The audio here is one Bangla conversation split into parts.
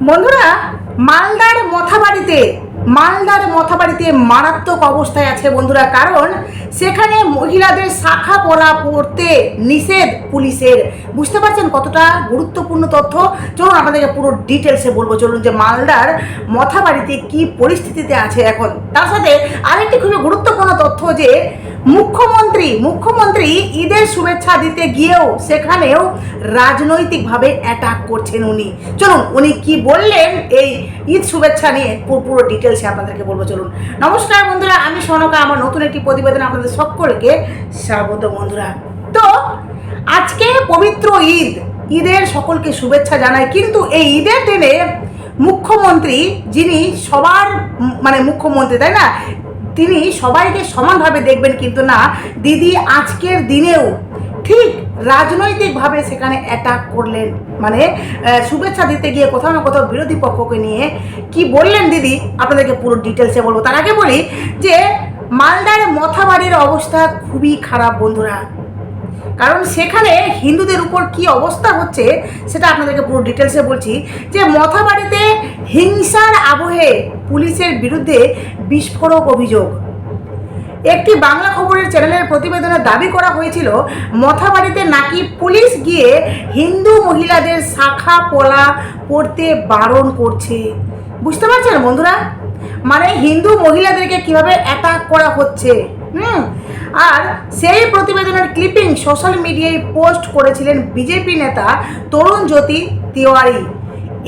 বন্ধুরা মালদার মথাবাড়িতে মালদার মথাবাড়িতে মারাত্মক অবস্থায় আছে বন্ধুরা কারণ সেখানে মহিলাদের শাখা পরা পড়তে নিষেধ পুলিশের। বুঝতে পারছেন কতটা গুরুত্বপূর্ণ তথ্য? চলুন আপনাদেরকে পুরো ডিটেলসে বলব। চলুন যে মালদার মথাবাড়িতে কি পরিস্থিতিতে আছে এখন। তার সাথে আরেকটি খুবই গুরুত্বপূর্ণ তথ্য যে, মুখ্যমন্ত্রী মুখ্যমন্ত্রী ঈদের শুভেচ্ছা দিতে গিয়েও সেখানেও রাজনৈতিকভাবে অ্যাটাক করছেন উনি। চলুন, উনি কি বললেন এই ঈদ শুভেচ্ছা নিয়ে পুরো ডিটেলসে আপনাদেরকে বলব। চলুন। নমস্কার বন্ধুরা, আমি সনকা। আমার নতুন একটি প্রতিবেদন আপনাদের সকলকে স্বাগত বন্ধুরা। তো আজকে পবিত্র ঈদ। ঈদের সকলকে শুভেচ্ছা জানাই। কিন্তু এই ঈদের দিনে মুখ্যমন্ত্রী যিনি সবার মানে মুখ্যমন্ত্রী, তাই না? তিনি সবাইকে সমানভাবে দেখবেন কিন্তু না, দিদি আজকের দিনেও ঠিক রাজনৈতিকভাবে সেখানে অ্যাটাক করলেন। মানে শুভেচ্ছা দিতে গিয়ে কোথাও না কোথাও বিরোধী পক্ষকে নিয়ে কি বললেন দিদি? আপনাদেরকে পুরো ডিটেলসে বলব। তার আগে বলি যে মালদার মথাবাড়ির অবস্থা খুবই খারাপ, বন্ধুরা। কারণ সেখানে হিন্দুদের উপর কি অবস্থা হচ্ছে, সেটা আপনাদেরকে পুরো ডিটেলসে বলছি যে মথাবাড়িতে হিংসার আবহে পুলিশের বিরুদ্ধে বিস্ফোরক অভিযোগ। একটি বাংলা খবরের চ্যানেলের প্রতিবেদনে দাবি করা হয়েছিল, মথাবাড়িতে নাকি পুলিশ গিয়ে হিন্দু মহিলাদের শাখা পলা পড়তে বারণ করছে। বুঝতে পারছেন, বন্ধুরা? মানে হিন্দু মহিলাদেরকে কীভাবে অ্যাটাক করা হচ্ছে, হুম? আর সেই প্রতিবেদনের ক্লিপিং সোশ্যাল মিডিয়ায় পোস্ট করেছিলেন বিজেপি নেতা তরুণ জ্যোতি তিওয়ারি।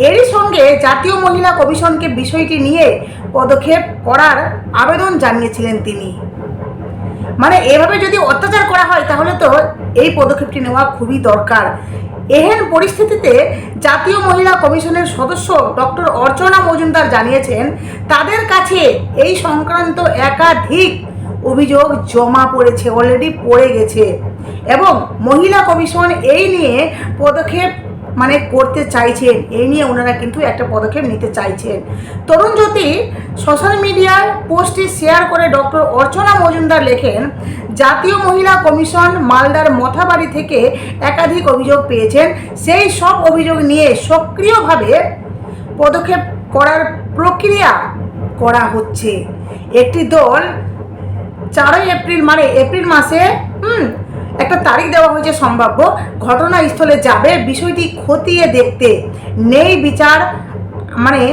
এরই সঙ্গে জাতীয় মহিলা কমিশনকে বিষয়টি নিয়ে পদক্ষেপ করার আবেদন জানিয়েছিলেন তিনি। মানে এভাবে যদি অত্যাচার করা হয়, তাহলে তো এই পদক্ষেপটি নেওয়া খুবই দরকার। এহেন পরিস্থিতিতে জাতীয় মহিলা কমিশনের সদস্য ডক্টর অর্চনা মজুমদার জানিয়েছেন, তাদের কাছে এই সংক্রান্ত একাধিক অভিযোগ জমা পড়েছে অলরেডি পড়ে গেছে। এবং মহিলা কমিশন এই নিয়ে পদক্ষেপ মানে করতে চাইছেন, এই নিয়ে ওনারা কিন্তু একটা পদক্ষেপ নিতে চাইছেন। তরুণ জ্যোতি সোশ্যাল মিডিয়ার পোস্টটি শেয়ার করে ডক্টর অর্চনা মজুমদার লেখেন, জাতীয় মহিলা কমিশন মালদার মথাবাড়ি থেকে একাধিক অভিযোগ পেয়েছেন। সেই সব অভিযোগ নিয়ে সক্রিয়ভাবে পদক্ষেপ করার প্রক্রিয়া করা হচ্ছে। একটি দল চারই এপ্রিল মানে এপ্রিল মাসে, হুম একটা তারিখ দেওয়া হয়েছে সম্ভাব্য। ঘটনাস্থলে যাবে, বিষয়টি খতিয়ে দেখতে নেই বিচার মানে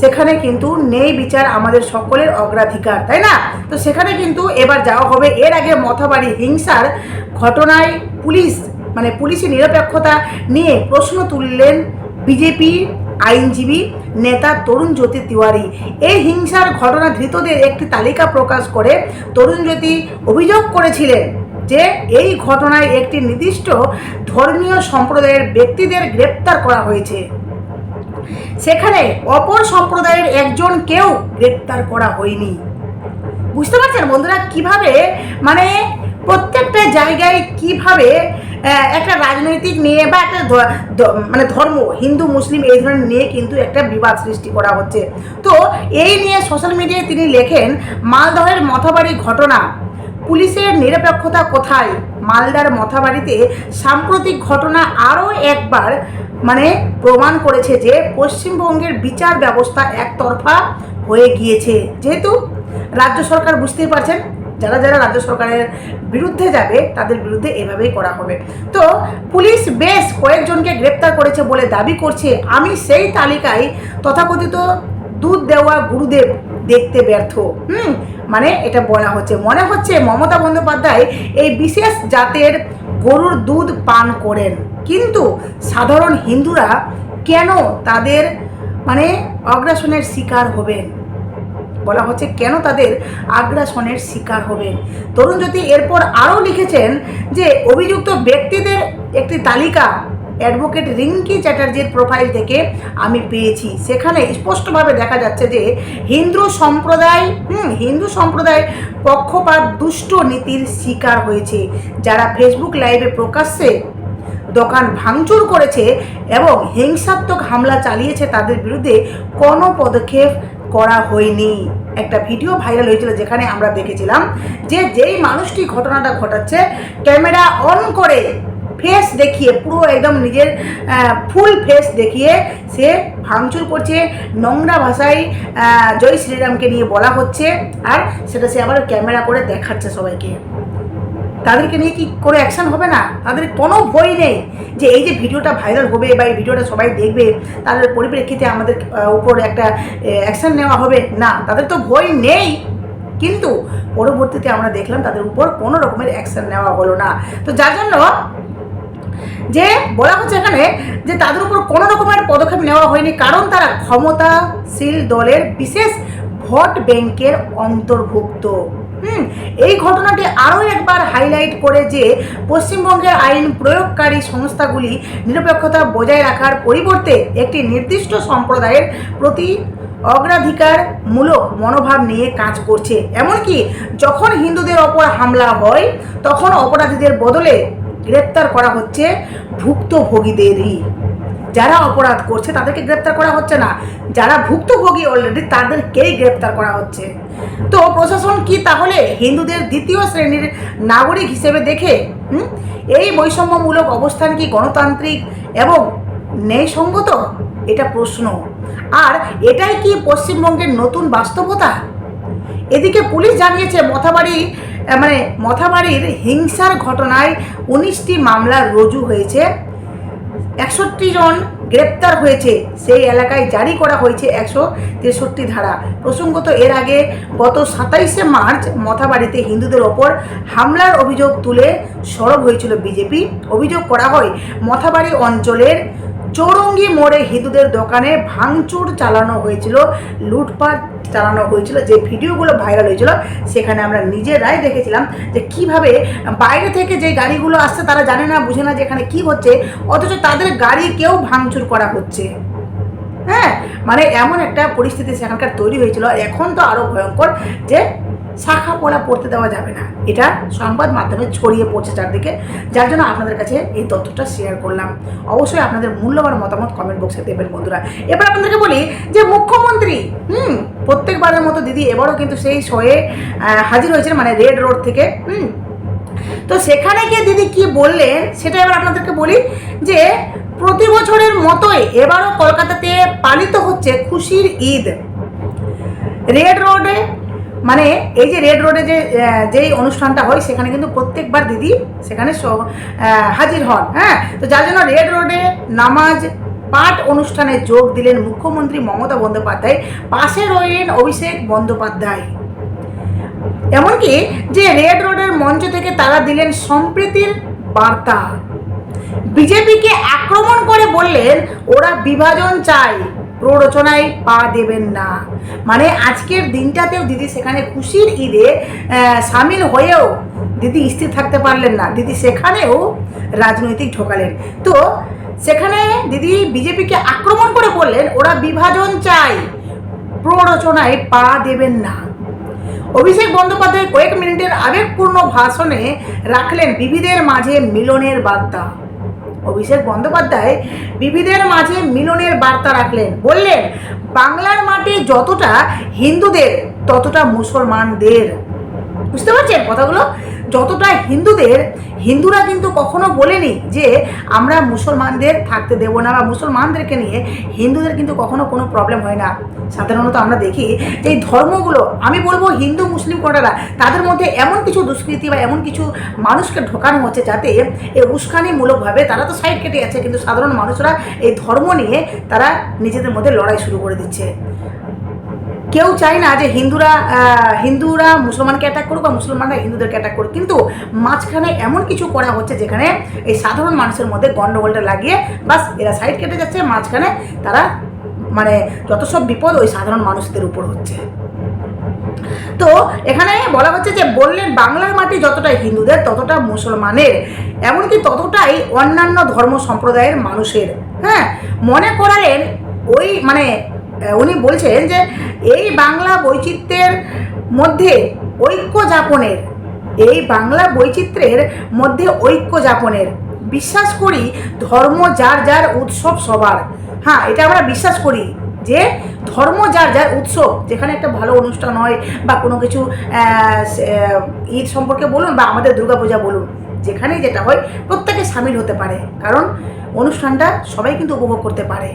সেখানে কিন্তু নেই বিচার আমাদের সকলের অগ্রাধিকার, তাই না? তো সেখানে কিন্তু এবার যাওয়া হবে। এর আগে মথাবাড়ি হিংসার ঘটনায় পুলিশ মানে পুলিশি নিরপেক্ষতা নিয়ে প্রশ্ন তুললেন বিজেপি আইনজীবী নেতা তরুণ জ্যোতি তিওয়ারি। এই হিংসার ঘটনা ধৃতদের একটি তালিকা প্রকাশ করে তরুণ জ্যোতি অভিযোগ করেছিলেন। যে এই ঘটনায় একটি নির্দিষ্ট ধর্মীয় সম্প্রদায়ের ব্যক্তিদের গ্রেপ্তার করা হয়েছে। সেখানে অপর সম্প্রদায়ের একজন কেউ গ্রেপ্তার করা হয়নি। বুঝতে পারছেন বন্ধুরা কীভাবে মানে প্রত্যেকটা জায়গায় কীভাবে একটা রাজনৈতিক নিয়ে বা একটা মানে ধর্ম, হিন্দু, মুসলিম এই ধরনের নিয়ে কিন্তু একটা বিবাদ সৃষ্টি করা হচ্ছে। তো এই নিয়ে সোশ্যাল মিডিয়ায় তিনি লেখেন, মালদহের মথাবাড়ি ঘটনা। পুলিশের নিরপেক্ষতা কোথায়? মালদার মথাবাড়িতে সাম্প্রতিক ঘটনা আরও একবার মানে প্রমাণ করেছে যে পশ্চিমবঙ্গের বিচার ব্যবস্থা একতরফা হয়ে গিয়েছে। যেহেতু রাজ্য সরকার বুঝতেই পারছেন, যারা যারা রাজ্য সরকারের বিরুদ্ধে যাবে, তাদের বিরুদ্ধে এভাবেই করা হবে। তো পুলিশ বেশ কয়েকজনকে গ্রেপ্তার করেছে বলে দাবি করছে। আমি সেই তালিকায় তথাকথিত দুধ দেওয়া গুরুদেব দেখতে ব্যর্থ। হুম মানে এটা বলা হচ্ছে। মনে হচ্ছে মমতা বন্দ্যোপাধ্যায় এই বিশেষ জাতের গরুর দুধ পান করেন। কিন্তু সাধারণ হিন্দুরা কেন তাদের মানে অগ্রাসনের শিকার হবেন? বলা হচ্ছে কেন তাদের আগ্রাসনের শিকার হবেন? তরুণ জ্যোতি এরপর আরও লিখেছেন যে, অভিযুক্ত ব্যক্তিদের একটি তালিকা অ্যাডভোকেট রিঙ্কি চ্যাটার্জির প্রোফাইল থেকে আমি পেয়েছি। সেখানে স্পষ্টভাবে দেখা যাচ্ছে যে হিন্দু সম্প্রদায়, হুম, হিন্দু সম্প্রদায় পক্ষপাত দুষ্ট নীতির শিকার হয়েছে। যারা ফেসবুক লাইভে প্রকাশ্যে দোকান ভাঙচুর করেছে এবং হিংসাত্মক হামলা চালিয়েছে তাদের বিরুদ্ধে কোনো পদক্ষেপ করা হয়নি। একটা ভিডিও ভাইরাল হয়েছিল যেখানে আমরা দেখেছিলাম যে যেই মানুষটি ঘটনাটা ঘটাচ্ছে, ক্যামেরা অন করে ফেস দেখিয়ে, পুরো একদম নিজের ফুল ফেস দেখিয়ে সে ভাঙচুর করছে। নোংরা ভাষায় জয় শ্রীরামকে নিয়ে বলা হচ্ছে। আর সেটা সে আবার ক্যামেরা করে দেখাচ্ছে সবাইকে। তাদেরকে নিয়ে কি কোনো অ্যাকশন হবে না? তাদের কোনো ভয় নেই যে এই যে ভিডিওটা ভাইরাল হবে বা এই ভিডিওটা সবাই দেখবে তাদের পরিপ্রেক্ষিতে আমাদের উপর একটা অ্যাকশন নেওয়া হবে। না, তাদের তো ভয় নেই। কিন্তু পরবর্তীতে আমরা দেখলাম তাদের উপর কোনো রকমের অ্যাকশন নেওয়া হলো না। তো যার জন্য যে বলা হচ্ছে এখানে যে তাদের উপর কোনো রকমের পদক্ষেপ নেওয়া হয়নি, কারণ তারা ক্ষমতাশীল দলের বিশেষ ভোট ব্যাংকের অন্তর্ভুক্ত। হুম, এই ঘটনাটি আরও একবার হাইলাইট করে যে পশ্চিমবঙ্গের আইন প্রয়োগকারী সংস্থাগুলি নিরপেক্ষতা বজায় রাখার পরিবর্তে একটি নির্দিষ্ট সম্প্রদায়ের প্রতি অগ্রাধিকারমূলক মনোভাব নিয়ে কাজ করছে। এমনকি যখন হিন্দুদের ওপর হামলা হয়, তখন অপরাধীদের বদলে গ্রেপ্তার করা হচ্ছে ভুক্তভোগীদেরই যারা অপরাধ করছে, তাদেরকে গ্রেপ্তার করা হচ্ছে না। যারা ভুক্তভোগী অলরেডি তাদেরকেই গ্রেপ্তার করা হচ্ছে। তো প্রশাসন কি তাহলে হিন্দুদের দ্বিতীয় শ্রেণির নাগরিক হিসেবে দেখে? এই বৈষম্যমূলক অবস্থান কি গণতান্ত্রিক এবং ন্যায়সঙ্গত? এটা প্রশ্ন। আর এটাই কি পশ্চিমবঙ্গের নতুন বাস্তবতা? এদিকে পুলিশ জানিয়েছে, মথাবাড়ি মানে মথাবাড়ির হিংসার ঘটনায় উনিশটি মামলা রুজু হয়েছে। একষট্টি জন গ্রেপ্তার হয়েছে। সেই এলাকায় জারি করা হয়েছে একশো তেষট্টি ধারা। প্রসঙ্গত এর আগে গত সাতাইশে মার্চ মথাবাড়িতে হিন্দুদের ওপর হামলার অভিযোগ তুলে সরব হয়েছিল বিজেপি। অভিযোগ করা হয় মথাবাড়ি অঞ্চলের চৌরঙ্গি মোড়ে হিন্দুদের দোকানে ভাঙচুর চালানো হয়েছিল, লুটপাট চালানো হয়েছিল, যে ভিডিওগুলো ভাইরাল হয়েছিল, সেখানে আমরা নিজেরাই দেখেছিলাম যে কীভাবে বাইরে থেকে যে গাড়িগুলো আসছে তারা জানে না, বুঝে না যে এখানে কি হচ্ছে, অথচ তাদের গাড়িকেও ভাঙচুর করা হচ্ছে। হ্যাঁ মানে এমন একটা পরিস্থিতি সেখানকার তৈরি হয়েছিল এখন তো আরও ভয়ঙ্কর যে শাখা পড়া পড়তে দেওয়া যাবে না। এটা সংবাদ মাধ্যমে ছড়িয়ে পড়ছে চারদিকে, যার জন্য আপনাদের কাছে এই তথ্যটা শেয়ার করলাম। অবশ্যই আপনাদের মূল্যবান মতামত কমেন্ট বক্সে দেবেন বন্ধুরা। এবার আপনাদেরকে বলি যে মুখ্যমন্ত্রী, হুম, প্রত্যেকবারের মতো দিদি এবারও কিন্তু সেই শোয়ে হাজির হয়েছেন মানে রেড রোড থেকে, হুম। তো সেখানে গিয়ে দিদি কি বললেন, সেটা এবার আপনাদেরকে বলি যে প্রতি বছরের মতোই এবারও কলকাতাতে পালিত হচ্ছে খুশির ঈদ। রেড রোডে মানে এই যে রেড রোডে যে যেই অনুষ্ঠানটা হয়, সেখানে কিন্তু প্রত্যেকবার দিদি সেখানে হাজির হন হ্যাঁ? তো যার জন্য রেড রোডে নামাজ পাঠ অনুষ্ঠানে যোগ দিলেন মুখ্যমন্ত্রী মমতা বন্দ্যোপাধ্যায়, পাশে রইলেন অভিষেক বন্দ্যোপাধ্যায়। এমনকি যে রেড রোডের মঞ্চ থেকে তারা দিলেন সম্প্রীতির বার্তা। বিজেপিকে আক্রমণ করে বললেন, ওরা বিভাজন চায়। প্ররোচনায় পা দেবেন না। মানে আজকের দিনটাতেও দিদি সেখানে খুশির ঈদে সামিল হয়েও দিদি স্থির থাকতে পারলেন না। দিদি সেখানেও রাজনৈতিক ঢোকালেন। তো সেখানে দিদি বিজেপিকে আক্রমণ করে বললেন, ওরা বিভাজন চায় প্ররোচনায় পা দেবেন না। অভিষেক বন্দ্যোপাধ্যায় কয়েক মিনিটের আবেগপূর্ণ ভাষণে রাখলেন বিবিধের মাঝে মিলনের বার্তা। অভিষেক বন্দ্যোপাধ্যায় বিবিদের মাঝে মিলনের বার্তা রাখলেন। বললেন, বাংলার মাটি যতটা হিন্দুদের, ততটা মুসলমানদের। বুঝতে পারছেন কথাগুলো? যতটা হিন্দুদের, হিন্দুরা কিন্তু কখনো বলেনি যে আমরা মুসলমানদের থাকতে দেবো না বা মুসলমানদেরকে নিয়ে হিন্দুদের কিন্তু কখনো কোনো প্রবলেম হয় না। সাধারণত আমরা দেখি যে এই ধর্মগুলো, আমি বলব হিন্দু, মুসলিম কোটারা তাদের মধ্যে এমন কিছু দুষ্কৃতি বা এমন কিছু মানুষকে ঢোকানো হচ্ছে যাতে এই উস্কানিমূলকভাবে তারা তো সাইড কেটে আছে কিন্তু সাধারণ মানুষরা এই ধর্ম নিয়ে তারা নিজেদের মধ্যে লড়াই শুরু করে দিচ্ছে। কেউ চায় না যে হিন্দুরা হিন্দুরা মুসলমানকে অ্যাটাক করুক বা মুসলমানরা হিন্দুদেরকে অ্যাটাক করুক। কিন্তু মাঝখানে এমন কিছু করা হচ্ছে যেখানে এই সাধারণ মানুষের মধ্যে গণ্ডগোলটা লাগিয়ে বাস এরা সাইড কেটে যাচ্ছে, মাঝখানে তারা মানে যত সব বিপদ ওই সাধারণ মানুষদের উপর হচ্ছে। তো এখানে বলা হচ্ছে যে বললেন, বাংলার মাটি যতটা হিন্দুদের, ততটা মুসলমানের। এমনকি ততটাই অন্যান্য ধর্ম সম্প্রদায়ের মানুষের। হ্যাঁ মনে করালেন ওই মানে উনি বলছেন যে এই বাংলা বৈচিত্র্যের মধ্যে ঐক্য যাপনের, এই বাংলা বৈচিত্র্যের মধ্যে ঐক্য যাপনের, বিশ্বাস করি ধর্ম যার যার উৎসব সবার। হ্যাঁ এটা আমরা বিশ্বাস করি যে ধর্ম যার যার উৎসব, যেখানে একটা ভালো অনুষ্ঠান হয় বা কোনো কিছু ঈদ সম্পর্কে বলুন বা আমাদের দুর্গাপূজা বলুন, যেখানেই যেটা হয় প্রত্যেকে সামিল হতে পারে। কারণ অনুষ্ঠানটা সবাই কিন্তু উপভোগ করতে পারে।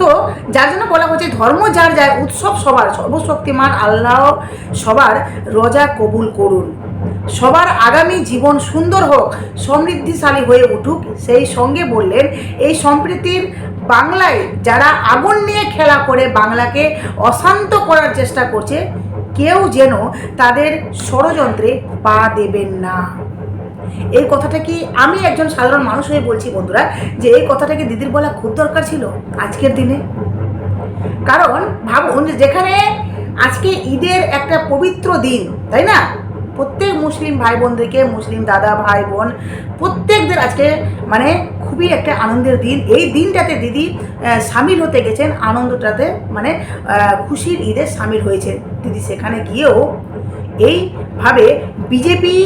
তো যার জন্য বলা হচ্ছে ধর্ম যার যায়, উৎসব সবার, সর্বশক্তিমান আল্লাহ সবার রোজা কবুল করুন। সবার আগামী জীবন সুন্দর হোক, সমৃদ্ধিশালী হয়ে উঠুক, সেই সঙ্গে বললেন, এই সম্প্রীতির বাংলায় যারা আগুন নিয়ে খেলা করে, বাংলাকে অশান্ত করার চেষ্টা করছে, কেউ যেন তাদের ষড়যন্ত্রে পা দেবেন না। এই কথাটা কি আমি একজন সাধারণ মানুষ হয়ে বলছি বন্ধুরা, যে এই কথাটা কি দিদির বলা খুব দরকার ছিল আজকের দিনে? কারণ ভাবুন যেখানে আজকে ঈদের একটা পবিত্র দিন, তাই না? প্রত্যেক মুসলিম ভাই বোনদেরকে মুসলিম দাদা ভাই বোন প্রত্যেকদের আজকে মানে খুবই একটা আনন্দের দিন। এই দিনটাতে দিদি সামিল হতে গেছেন, আনন্দটাতে মানে খুশির ঈদে সামিল হয়েছে দিদি সেখানে গিয়েও এইভাবে বিজেপি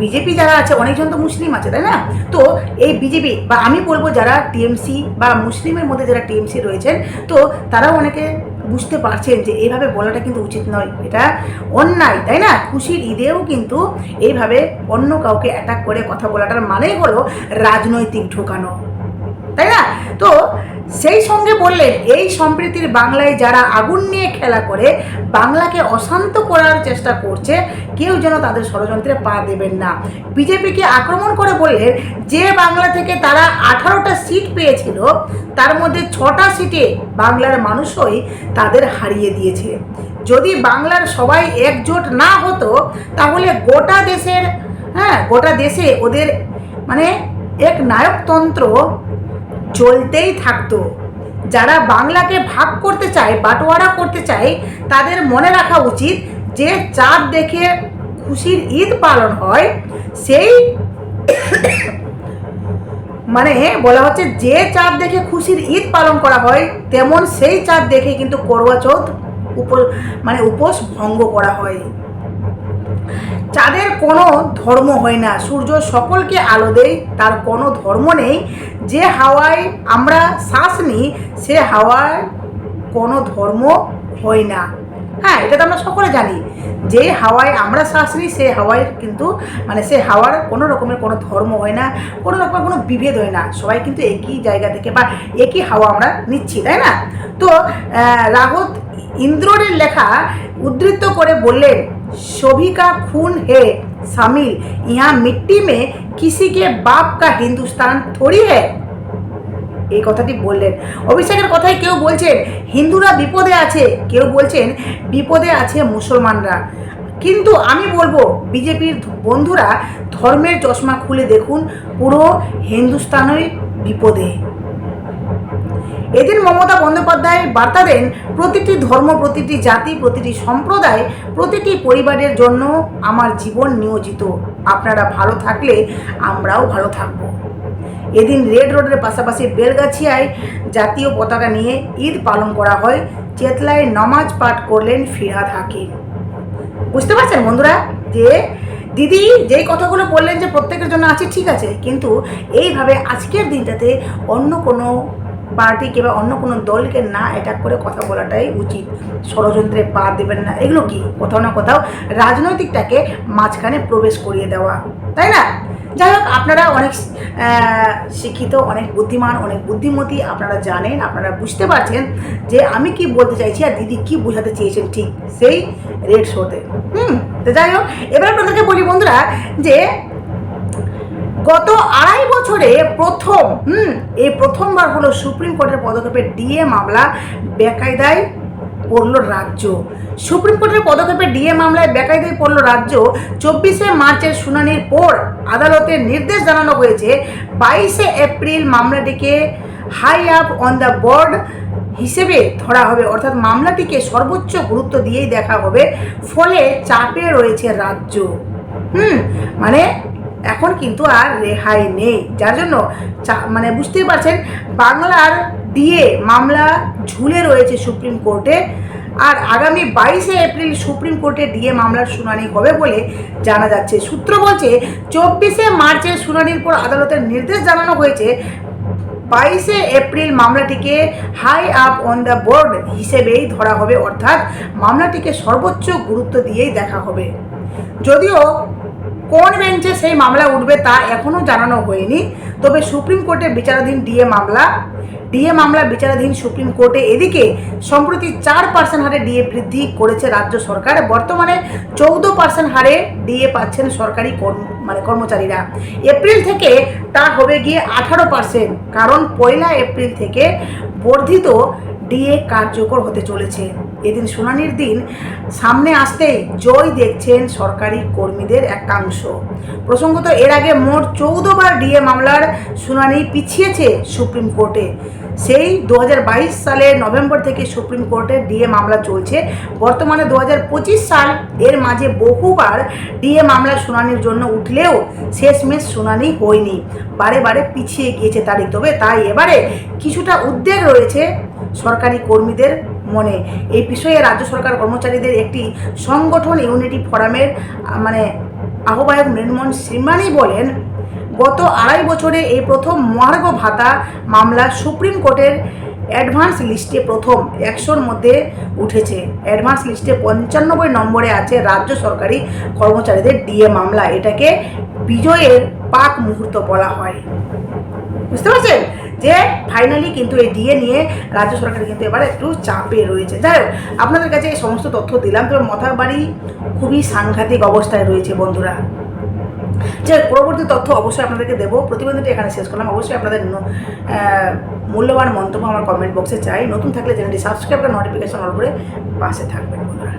বিজেপি যারা আছে, অনেকজন তো মুসলিম আছে, তাই না? তো এই বিজেপি, বা আমি বলব যারা টিএমসি বা মুসলিমের মধ্যে যারা টিএমসি রয়েছেন, তো তারাও অনেকে বুঝতে পারছেন যে এইভাবে বলাটা কিন্তু উচিত নয়। এটা অন্যায়, তাই না? খুশির ঈদেও কিন্তু এইভাবে অন্য কাউকে অ্যাটাক করে কথা বলাটার মানেই হলো রাজনৈতিক ঢোকানো। তাই না? তো সেই সঙ্গে বললেন, এই সম্প্রীতির বাংলায় যারা আগুন নিয়ে খেলা করে, বাংলাকে অশান্ত করার চেষ্টা করছে, কেউ যেন তাদের ষড়যন্ত্রে পা দেবেন না। বিজেপিকে আক্রমণ করে বললেন, যে বাংলা থেকে তারা আঠারোটা সিট পেয়েছিল, তার মধ্যে ছটা সিটে বাংলার মানুষই তাদের হারিয়ে দিয়েছে। যদি বাংলার সবাই একজোট না হতো, তাহলে গোটা দেশের হ্যাঁ গোটা দেশে ওদের মানে এক নায়কতন্ত্র চলতেই থাকতো। যারা বাংলাকে ভাগ করতে চায়, বাটোয়ারা করতে চায়, তাদের মনে রাখা উচিত যে চাঁদ দেখে খুশির ঈদ পালন হয়, সেই মানে বলা হচ্ছে যে চাঁদ দেখে খুশির ঈদ পালন করা হয়, তেমন সেই চাঁদ দেখে কিন্তু করোয়া চৌথ উপ মানে উপোস ভঙ্গ করা হয়। চাঁদের কোনো ধর্ম হয় না। সূর্য সকলকে আলো দেয়, তার কোনো ধর্ম নেই। যে হাওয়ায় আমরা শ্বাস নিই, সে হাওয়ায় কোনো ধর্ম হয় না। হ্যাঁ এটা তো আমরা সকলে জানি। যে হাওয়ায় আমরা শ্বাস নিই, সে হাওয়ায় কিন্তু মানে সে হাওয়ার কোনো রকমের কোনো ধর্ম হয় না, কোনো রকমের কোনো বিভেদ হয় না। সবাই কিন্তু একই জায়গা থেকে বা একই হাওয়া আমরা নিচ্ছি, তাই না? তো রাগত ইন্দ্রের লেখা উদ্ধৃত করে বললেন, শোভিকা খুন হে সামিল ইহা মিট্টি মে किसी के बाप का हिंदुस्तान थोड़ी है এই কথাটি বললেন অভিষেকের কথায় কেউ বলছেন হিন্দুরা বিপদে আছে কেউ বলছেন বিপদে আছে মুসলমানরা কিন্তু আমি বলবো বিজেপির বন্ধুরা ধর্মের চশমা খুলে দেখুন পুরো হিন্দুস্তানই বিপদে এদিন মমতা বন্দ্যোপাধ্যায় বার্তা দেন, প্রতিটি ধর্ম, প্রতিটি জাতি, প্রতিটি সম্প্রদায়, প্রতিটি পরিবারের জন্য আমার জীবন নিয়োজিত। আপনারা ভালো থাকলে আমরাও ভালো থাকব। এদিন রেড রোডের পাশাপাশি বেলগাছিয়ায় জাতীয় পতাকা নিয়ে ঈদ পালন করা হয়। চেতলায় নমাজ পাঠ করলেন ফিরহাদ হাকিম। বুঝতে পারছেন বন্ধুরা যে দিদি, যেই কথাগুলো বললেন যে প্রত্যেকের জন্য আছে, ঠিক আছে, কিন্তু এইভাবে আজকের দিনটাতে অন্য কোনো পার্টি কিংবা অন্য কোনো দলকে না অ্যাটাক করে কথা বলাটাই উচিত। ষড়যন্ত্রে পা দেবেন না। এগুলো কি? কোথাও না কোথাও রাজনৈতিকটাকে মাঝখানে প্রবেশ করিয়ে দেওয়া। তাই না? যাই হোক, আপনারা অনেক শিক্ষিত, অনেক বুদ্ধিমান, অনেক বুদ্ধিমতী আপনারা জানেন, আপনারা বুঝতে পারছেন যে আমি কি বলতে চাইছি আর দিদি কি বোঝাতে চেয়েছেন ঠিক সেই রেড শোতে। হুম, তো যাই হোক, এবার আপনাদেরকে বলি বন্ধুরা যে গত আড়াই বছরে প্রথম, হুম, এই প্রথমবার হলো সুপ্রিম কোর্টের পদক্ষেপে ডিএ মামলা বেকায়দায় পড়ল রাজ্য। সুপ্রিম কোর্টের পদক্ষেপে ডিএ মামলায় বেকায়দায় পড়ল রাজ্য। চব্বিশে মার্চের শুনানির পর আদালতের নির্দেশ জানানো হয়েছে, বাইশে April মামলাটিকে high up on the board হিসেবে ধরা হবে। অর্থাৎ মামলাটিকে সর্বোচ্চ গুরুত্ব দিয়েই দেখা হবে। ফলে চাপে রয়েছে রাজ্য। হুম মানে এখন কিন্তু আর রেহাই নেই। যার জন্য মানে বুঝতেই পারছেন, বাংলার দিয়ে মামলা ঝুলে রয়েছে সুপ্রিম কোর্টে। আর আগামী বাইশে এপ্রিল সুপ্রিম কোর্টে ডিএ মামলার শুনানি হবে বলে জানা যাচ্ছে। সূত্র বলছে, চব্বিশে মার্চের শুনানির পর আদালতের নির্দেশ জানানো হয়েছে, বাইশে April মামলাটিকে high up on the board হিসেবেই ধরা হবে। অর্থাৎ মামলাটিকে সর্বোচ্চ গুরুত্ব দিয়েই দেখা হবে। যদিও কোন বেঞ্চে সেই মামলা উঠবে তা এখনও জানানো হয়নি। তবে সুপ্রিম কোর্টে বিচারাধীন ডিএ মামলা ডিএ মামলা বিচারাধীন সুপ্রিম কোর্টে এদিকে সম্প্রতি চার পার্সেন্ট হারে ডিএ বৃদ্ধি করেছে রাজ্য সরকার। বর্তমানে চৌদ্দ পার্সেন্ট হারে ডিএ পাচ্ছেন সরকারি কর্ম মানে কর্মচারীরা। এপ্রিল থেকে তা হবে গিয়ে আঠারো পার্সেন্ট, কারণ পয়লা এপ্রিল থেকে বর্ধিত ডিএ কার্যকর হতে চলেছে। এদিন শুনানির দিন সামনে আসতেই জয় দেখছেন সরকারি কর্মীদের একাংশ। প্রসঙ্গত, এর আগে মোট চৌদ্দ বার ডিএ মামলার শুনানি পিছিয়েছে সুপ্রিম কোর্টে। সেই দু সালের নভেম্বর থেকে সুপ্রিম কোর্টে ডিএ মামলা চলছে। বর্তমানে দু হাজার পঁচিশ সাল, এর মাঝে বহুবার ডিএ মামলা শুনানির জন্য উঠলেও শেষমেশ শুনানি হয়নি। বারে বারে পিছিয়ে গিয়েছে তারিখ তবে তাই এবারে কিছুটা উদ্বেগ রয়েছে সরকারি কর্মীদের মনে। এই বিষয়ে রাজ্য সরকার কর্মচারীদের একটি সংগঠন ইউনিটি ফোরামের মানে আহ্বায়ক মৃন্মোহন শ্রীমানি বলেন, গত আড়াই বছরে এই প্রথম মহার্ঘ ভাতা মামলা সুপ্রিম কোর্টের অ্যাডভান্স লিস্টে প্রথম একশোর মধ্যে উঠেছে। অ্যাডভান্স লিস্টে পঞ্চানব্বই নম্বরে আছে রাজ্য সরকারি কর্মচারীদের ডিএ মামলা। এটাকে বিজয়ের পাক মুহূর্ত বলা হয়। বুঝতে পারছেন? যে ফাইনালি কিন্তু এই ডিএ নিয়ে রাজ্য সরকার কিন্তু এবার একটু চাপে রয়েছে। যাই হোক, আপনাদের কাছে এই সমস্ত তথ্য দিলাম। তবে মথাবাড়ি খুবই সাংঘাতিক অবস্থায় রয়েছে বন্ধুরা। যে পরবর্তী তথ্য অবশ্যই আপনাদেরকে দেবো। প্রতিবেদনটি এখানে শেষ করলাম। অবশ্যই আপনাদের মূল্যবান মন্তব্য আমার কমেন্ট বক্সে চাই। নতুন থাকলে চ্যানেলটি সাবস্ক্রাইব করে নোটিফিকেশন অল করে পাশে থাকবেন বন্ধুরা।